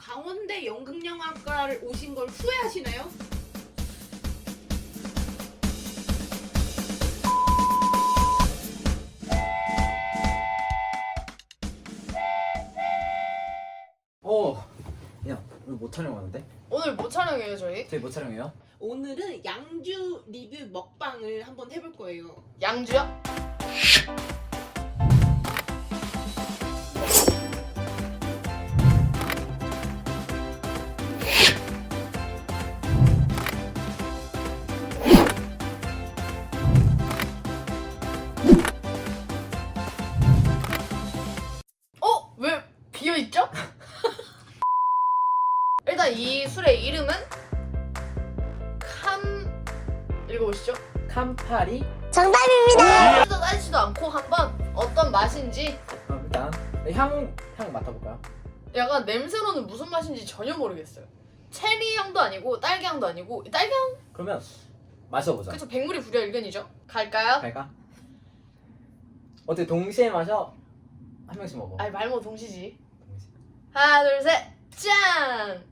강원대 연극영화과를 오신 걸 후회하시나요? 어, 야, 오늘 뭐 촬영하는데? 오늘 뭐 촬영해요 저희? 저희 뭐 촬영해요? 오늘은 양주 리뷰 먹방을 한번 해볼 거예요. 양주야? 비어있죠? 일단 이 술의 이름은 캄... 읽어보시죠 캄파리? 정답입니다. 따지지도 않고 한번 어떤 맛인지 그럼 일단 향, 향 맡아볼까요? 약간 냄새로는 무슨 맛인지 전혀 모르겠어요. 체리 향도 아니고 딸기 향도 아니고 딸기 향 그러면 마셔보자. 그쵸 백물이 불여일견이죠. 갈까요? 갈까? 어떻게 동시에 마셔? 한 명씩 먹어. 아니 말모 동시지. 하나 둘 셋, 짠.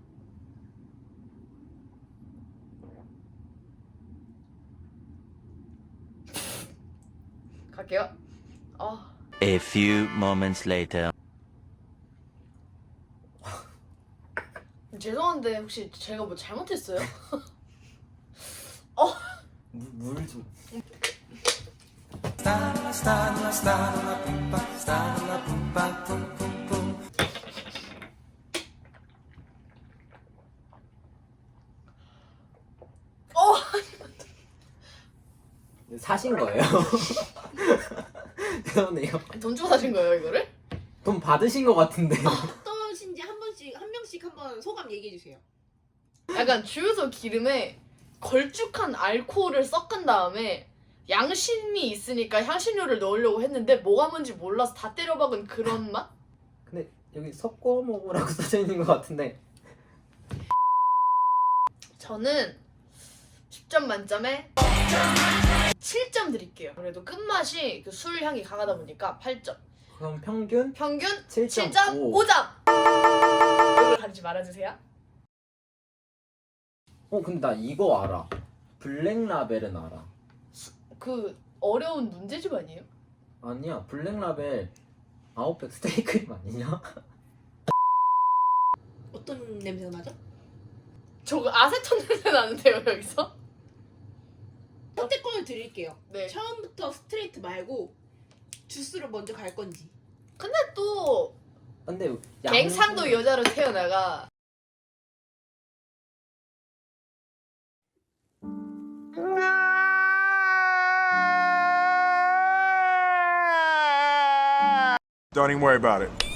갈게요. 아 A few moments later. 죄송한데 혹시 제가 뭐 잘못했어요? 물, 물 좀. 어 사신 거예요? 죄송한데 이거 돈 주고 사신 거예요 이거를? 돈 받으신 거 같은데. 어떠신지 한 번씩 한 명씩 한번 소감 얘기해 주세요. 약간 주유소 기름에 걸쭉한 알코올을 섞은 다음에 양심이 있으니까 향신료를 넣으려고 했는데 뭐가 뭔지 몰라서 다 때려박은 그런 맛? 근데 여기 섞어 먹으라고 써져 있는 거 같은데. 저는 10점 만점에 7점 드릴게요. 그래도 끝맛이 그 술 향이 강하다 보니까 8점. 그럼 평균 평균 7.5. 7.5점. 이걸 가리지 말아주세요. 어 근데 나 이거 알아. 블랙라벨은 알아. 그 어려운 문제집 아니에요? 아니야 블랙라벨 아웃백 스테이크림 아니냐? 어떤 냄새가 나죠? 저거 아세톤 냄새 나는데요 여기서? 드릴게요. 네. 처음부터 스트레이트 말고 주스로 먼저 갈 건지. 근데 또 근데 양- 갱상도 여자로 태어나가 Don't even worry about it.